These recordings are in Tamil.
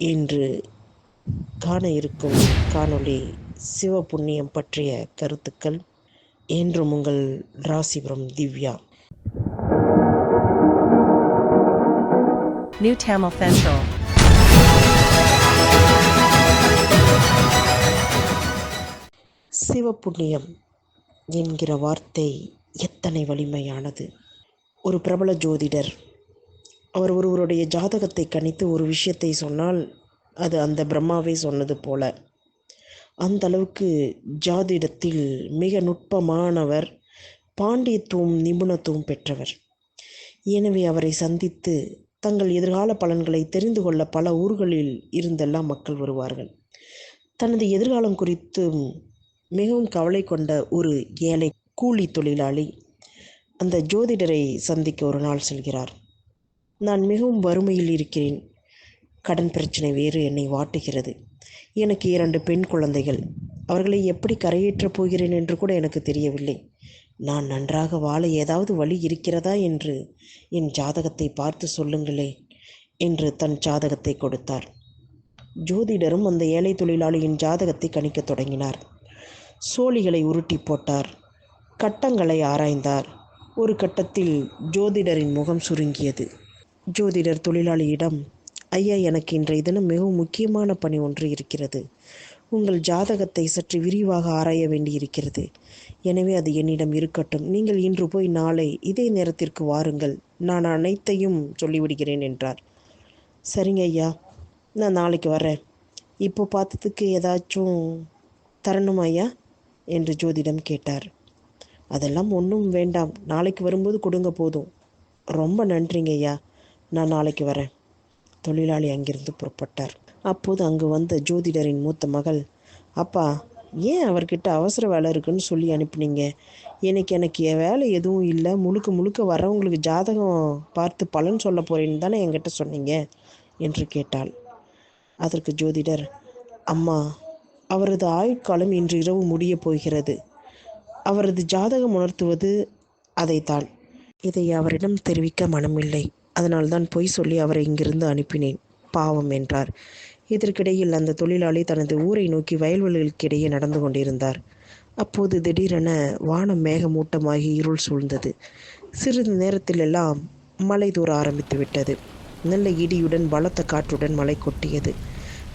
இன்று காண இருக்கும் காணொளி சிவபுண்ணியம் பற்றிய கருத்துக்கள் என்றும் உங்கள் Rasipuram Divya New Tamil Central. சிவபுண்ணியம் என்கிற வார்த்தை எத்தனை வலிமையானது ஒரு பிரபல ஜோதிடர் அவர் ஒருவருடைய ஜாதகத்தை கணித்து ஒரு விஷயத்தை சொன்னால் அது அந்த பிரம்மாவே சொன்னது போல. அந்த அளவுக்கு ஜாதிடத்தில் மிக நுட்பமானவர் பாண்டியத்துவம் நிபுணத்துவம் பெற்றவர். எனவே அவரை சந்தித்து தங்கள் எதிர்கால பலன்களை தெரிந்து கொள்ள பல ஊர்களில் இருந்தெல்லாம் மக்கள் வருவார்கள். தனது எதிர்காலம் குறித்தும் மிகவும் கவலை கொண்ட ஒரு ஏழை கூலி தொழிலாளி அந்த ஜோதிடரை சந்திக்க ஒரு நாள் செல்கிறார். நான் மிகவும் வறுமையில் இருக்கிறேன். கடன் பிரச்சனை வேறு என்னை வாட்டுகிறது. எனக்கு இரண்டு பெண் குழந்தைகள். அவர்களை எப்படி கரையேற்றப் போகிறேன் என்று கூட எனக்கு தெரியவில்லை. நான் நன்றாக வாழ ஏதாவது வழி இருக்கிறதா என்று என் ஜாதகத்தை பார்த்து சொல்லுங்களே என்று தன் ஜாதகத்தை கொடுத்தார். ஜோதிடரும் அந்த ஏழை தொழிலாளியின் ஜாதகத்தை கணிக்கத் தொடங்கினார். சோழிகளை உருட்டி போட்டார். கட்டங்களை ஆராய்ந்தார். ஒரு கட்டத்தில் ஜோதிடரின் முகம் சுருங்கியது. ஜோதிடர் தொழிலாளியிடம் ஐயா எனக்கு இன்றைய தினம் மிகவும் முக்கியமான பணி ஒன்று இருக்கிறது. உங்கள் ஜாதகத்தை சற்று விரிவாக ஆராய வேண்டியிருக்கிறது. எனவே அது என்னிடம் இருக்கட்டும். நீங்கள் இன்று போய் நாளை இதே நேரத்திற்கு வாருங்கள். நான் அனைத்தையும் சொல்லிவிடுகிறேன் என்றார். சரிங்க ஐயா நான் நாளைக்கு வரேன் இப்போ பார்த்ததுக்கு ஏதாச்சும் தரணுமா ஐயா? என்று ஜோதிடம் கேட்டார். அதெல்லாம் ஒன்றும் வேண்டாம். நாளைக்கு வரும்போது கொடுங்க போதும். ரொம்ப நன்றிங்க ஐயா. நான் நாளைக்கு வரேன். தொழிலாளி அங்கிருந்து புறப்பட்டார். அப்போது அங்கு வந்த ஜோதிடரின் மூத்த மகள் அப்பா ஏன் அவர்கிட்ட அவசர வேலை இருக்குன்னு சொல்லி அனுப்புனீங்க? எனக்கு எனக்கு என் வேலை எதுவும் இல்லை. முழுக்க முழுக்க வரவங்களுக்கு ஜாதகம் பார்த்து பலன் சொல்ல போறேன்னு தானே என்கிட்ட சொன்னீங்க? என்று கேட்டாள். அதற்கு ஜோதிடர் அம்மா அவரது ஆயுட்காலம் இன்று இரவு முடியப் போகிறது. அவரது ஜாதகம் உணர்த்துவது அதைத்தான். இதை அவரிடம் தெரிவிக்க மனமில்லை. அதனால்தான் பொய் சொல்லி அவரை இங்கிருந்து அனுப்பினேன். பாவம் என்றார். இதற்கிடையில் அந்த தொழிலாளி தனது ஊரை நோக்கி வயல்வெளிகளுக்கிடையே நடந்து கொண்டிருந்தார். அப்போது திடீரென வானம் மேகமூட்டமாகி இருள் சூழ்ந்தது. சிறிது நேரத்திலெல்லாம் மழை தூர ஆரம்பித்து விட்டது நல்ல இடியுடன் பலத்த காற்றுடன் மழை கொட்டியது.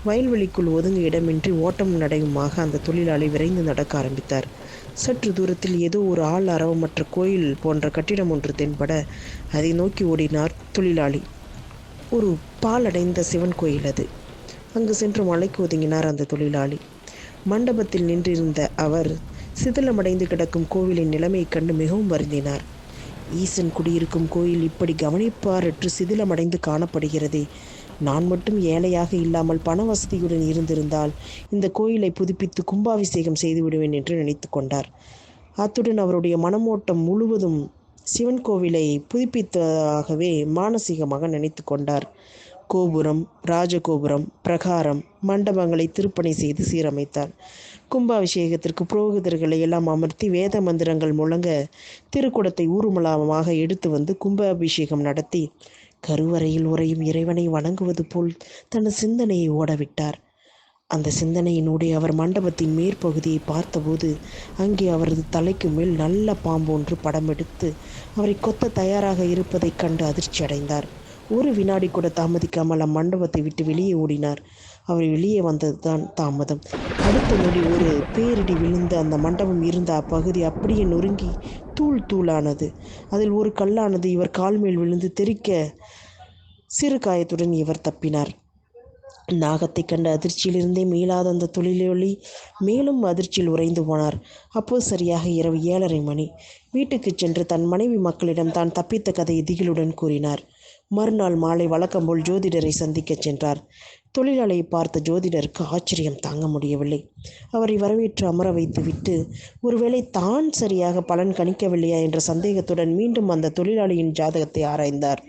வயல்வெளிக்குள் ஒதுங்க இடமின்றி ஓட்டம் நடையுமாக அந்த தொழிலாளி விரைந்து நடக்க ஆரம்பித்தார். சற்று தூரத்தில் ஏதோ ஒரு ஆள் அரவமற்ற கோயில் போன்ற கட்டிடம் ஒன்று தென்பட அதை நோக்கி ஓடினார் தொழிலாளி. ஒரு பாலடைந்த சிவன் கோயில் அது. அங்கு சென்று மலைக்கு ஒதுங்கினார் அந்த தொழிலாளி. மண்டபத்தில் நின்றிருந்த அவர் சிதிலமடைந்து கிடக்கும் கோவிலின் நிலைமையைக் கண்டு மிகவும் வருந்தினார். ஈசன் குடியிருக்கும் கோயில் இப்படி கவனிப்பாரற்று சிதிலமடைந்து காணப்படுகிறதே. நான் மட்டும் ஏழையாக இல்லாமல் பண வசதியுடன் இருந்திருந்தால் இந்த கோயிலை புதுப்பித்து கும்பாபிஷேகம் செய்து விடுவேன் என்று நினைத்து கொண்டார். அத்துடன் அவருடைய மனமோட்டம் முழுவதும் சிவன் கோவிலை புதுப்பித்ததாகவே மானசீகமாக நினைத்து கொண்டார். கோபுரம் ராஜகோபுரம் பிரகாரம் மண்டபங்களை திருப்பணி செய்து சீரமைத்தார். கும்பாபிஷேகத்திற்கு புரோகிதர்களை எல்லாம் அமர்த்தி வேத மந்திரங்கள் முழங்க திருக்குடத்தை ஊர்மலமாக எடுத்து வந்து கும்பாபிஷேகம் நடத்தி கருவறையில் உறையும் இறைவனை வணங்குவது போல் தனது சிந்தனையை ஓடவிட்டார். அந்த சிந்தனையினூடே அவர் மண்டபத்தின் மேற்பகுதியை பார்த்தபோது அங்கே அவரது தலைக்கு மேல் நல்ல பாம்பு ஒன்று படம் எடுத்து அவரை கொத்த தயாராக இருப்பதைக் கண்டு அதிர்ச்சி அடைந்தார் ஒரு வினாடி கூட தாமதிக்காமல் அம்மண்டபத்தை விட்டு வெளியே ஓடினார். அவர் வெளியே வந்ததுதான் தாமதம். அடுத்த நொடி ஒரு பேரிடி விழுந்து அந்த மண்டபம் இருந்த அப்பகுதி அப்படியே நொறுங்கி தூள் தூளானது. அதில் ஒரு கல்லானது இவர் கால் மேல் விழுந்து தெறிக்க சிறு காயத்துடன் இவர் தப்பினார். நாகத்தை கண்ட அதிர்ச்சியிலிருந்தே மீளாத அந்த தொழிலொளி மேலும் அதிர்ச்சியில் உறைந்து போனார். அப்போது சரியாக இரவு ஏழரை மணி. வீட்டுக்கு சென்று தன் மனைவி மக்களிடம் தான் தப்பித்த கதையை திகிலுடன் கூறினார். மறுநாள் மாலை வழக்கம் போல் ஜோதிடரை சந்திக்கச் சென்றார். தொழிலாளியை பார்த்த ஜோதிடருக்கு ஆச்சரியம் தாங்க முடியவில்லை. அவரை வரவேற்று அமர வைத்துவிட்டு ஒருவேளை தான் சரியாக பலன் கணிக்கவில்லையா? என்ற சந்தேகத்துடன் மீண்டும் அந்த தொழிலாளியின் ஜாதகத்தை ஆராய்ந்தார்.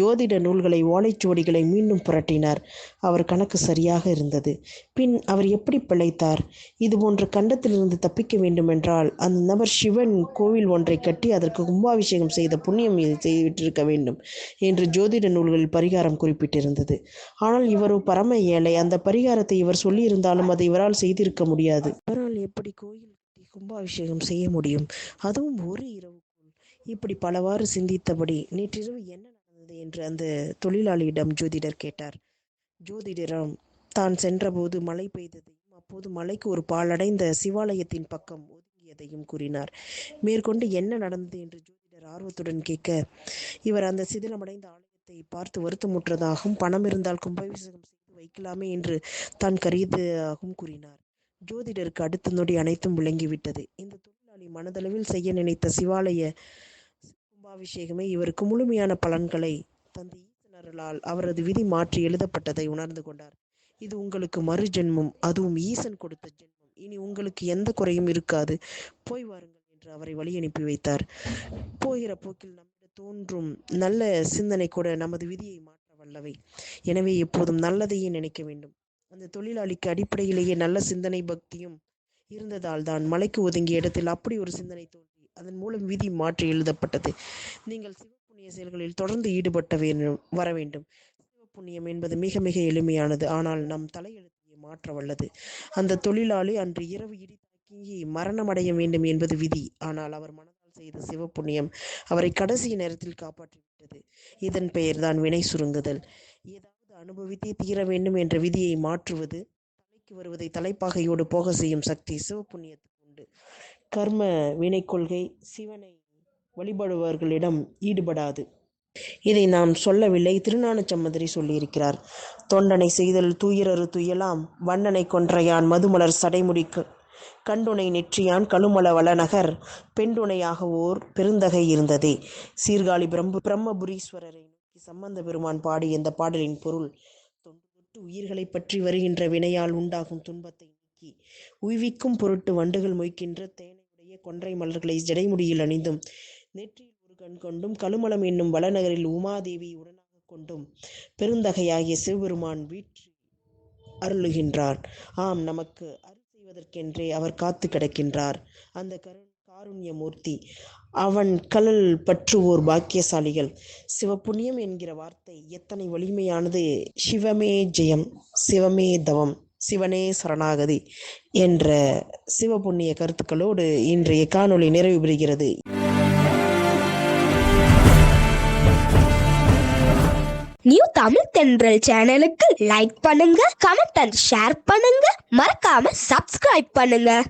ஜோதிட நூல்களை ஓலைச்சுவடிகளை மீண்டும் புரட்டினார். அவர் கணக்கு சரியாக இருந்தது. பின் அவர் எப்படி பிழைத்தார்? இதுபோன்ற கண்டத்திலிருந்து தப்பிக்க வேண்டுமென்றால் அந்த நபர் சிவன் கோவில் ஒன்றை கட்டி அதற்கு கும்பாபிஷேகம் செய்த புண்ணியம் செய்துவிட்டிருக்க வேண்டும் என்று ஜோதிட நூல்களில் பரிகாரம் குறிப்பிட்டிருந்தது. ஆனால் இவரோ பர பரம ஏழை. அந்த பரிகாரத்தை இவர் சொல்லியிருந்தாலும் அதை இவரால் செய்திருக்க முடியாது. இவரால் எப்படி கோயில் கட்டி கும்பாபிஷேகம் செய்ய முடியும்? அதுவும் ஒரு இரவுக்குள். இப்படி பலவாறு சிந்தித்தபடி நேற்றிரவு என்ன நடந்தது என்று அந்த தொழிலாளியிடம் ஜோதிடர் கேட்டார். ஜோதிடரம் தான் சென்றபோது மழை பெய்ததையும் அப்போது மலைக்கு ஒரு பாலடைந்த சிவாலயத்தின் பக்கம் ஒதுங்கியதையும் கூறினார். மேற்கொண்டு என்ன நடந்தது? என்று ஜோதிடர் ஆர்வத்துடன் கேட்க இவர் அந்த சிதிலமடைந்த ஆலயத்தை பார்த்து வருத்தமுற்றதாகவும் பணம் இருந்தால் கும்பாபிஷேகம் செய்து வைக்கலாமே என்று தான் கருதியதாகவும் கூறினார். ஜோதிடருக்கு அடுத்த நொடி அனைத்தும் விளங்கிவிட்டது. இந்த தொழிலாளி மனதளவில் செய்ய நினைத்த சிவாலய கும்பாபிஷேகமே இவருக்கு முழுமையான பலன்களை தந்த ஈசனர்களால் அவரது விதி மாற்றி எழுதப்பட்டதை உணர்ந்து கொண்டார். இது உங்களுக்கு மறு ஜென்மம் அதுவும் ஈசன் கொடுத்த ஜென்மம். இனி உங்களுக்கு எந்த குறையும் இருக்காது. போய் வாருங்கள் என்று அவரை வழி அனுப்பி வைத்தார். போகிற போக்கில் நம்மிடம் தோன்றும் நல்ல சிந்தனை கூட நமது விதியை மாற்ற நல்லவை எனவே எப்போதும் நல்லதையே நினைக்க வேண்டும். அந்த தொழிலாளிக்கு அடிப்படையிலேயே நல்ல சிந்தனை பக்தியும் இருந்ததால் தான் மலைக்கு ஒதுங்கிய இடத்தில் அப்படி ஒரு சிந்தனை தோன்றி அதன் மூலம் விதி மாற்றி எழுதப்பட்டது. நீங்கள் சிவப்புண்ணிய செயல்களில் தொடர்ந்து ஈடுபட்ட வேண்டும் வர வேண்டும். சிவப்புண்ணியம் என்பது மிக மிக எளிமையானது. ஆனால் நம் தலையெழுத்தியை மாற்ற வல்லது. அந்த தொழிலாளி அன்று இரவு இடி தாக்கி மரணமடைய வேண்டும் என்பது விதி. ஆனால் அவர் மன செய்த சிவப்புண்ணியம் அவரை கடைசி நேரத்தில் காப்பாற்றிவிட்டது. இதன் பெயர்தான் வினை சுருங்குதல். ஏதாவது அனுபவித்தே தீர வேண்டும் என்ற விதியை மாற்றுவது தலைக்கு வருவதை தலைப்பாகையோடு போக செய்யும் சக்தி சிவப்புண்ணியத்துக்கு உண்டு. கர்ம வினை கொள்கை சிவனை வழிபடுபவர்களிடம் ஈடுபடாது. இதை நாம் சொல்லவில்லை. திருஞானச்சம்மதரி சொல்லியிருக்கிறார் தொண்டனை செய்தல் துயிரறு துயலாம் வண்ணனை கொன்றையான் மதுமலர் சடைமுடிக்கு கண்டுனை நெற்றியான் கழுமல வளநகர் பெண்டுணையாக ஓர் பெருந்தகை இருந்ததே. சீர்காழி பிரம்ம பிரம்மபுரீஸ்வரரை நோக்கி சம்பந்த பெருமான் பாடி இந்த பாடலின் பொருள்? தொண்டு உயிர்களை பற்றி வருகின்ற வினையால் உண்டாகும் துன்பத்தை நீக்கி உய்விக்கும் பொருட்டு வண்டுகள் மொய்க்கின்ற தேனையுடைய கொன்றை மலர்களை ஜடைமுடியில் அணிந்தும் நெற்றியில் ஒரு கண் கொண்டும் கழுமலம் என்னும் வளநகரில் உமாதேவி உடனாக கொண்டும் பெருந்தகையாகிய சிவபெருமான் வீற்று அருளுகின்றார் ஆம் நமக்கு செய்வதற்கென்றே அவர் காத்து கிடக்கின்றார். அந்த கரு காருண்யமூர்த்தி அவன் கலல் பற்றுவோர் பாக்கியசாலிகள். சிவப்புண்ணியம் என்கிற வார்த்தை எத்தனை வலிமையானது. சிவமே ஜெயம் சிவமே தவம் சிவனே சரணாகதி என்ற சிவபுண்ணிய கருத்துக்களோடு இன்றைய காணொளி நிறைவு பெறுகிறது. நியூ தமிழ் தென்றல் சேனலுக்கு லைக் பண்ணுங்க கமெண்ட் அண்ட் ஷேர் பண்ணுங்க. மறக்காம சப்ஸ்கிரைப் பண்ணுங்க.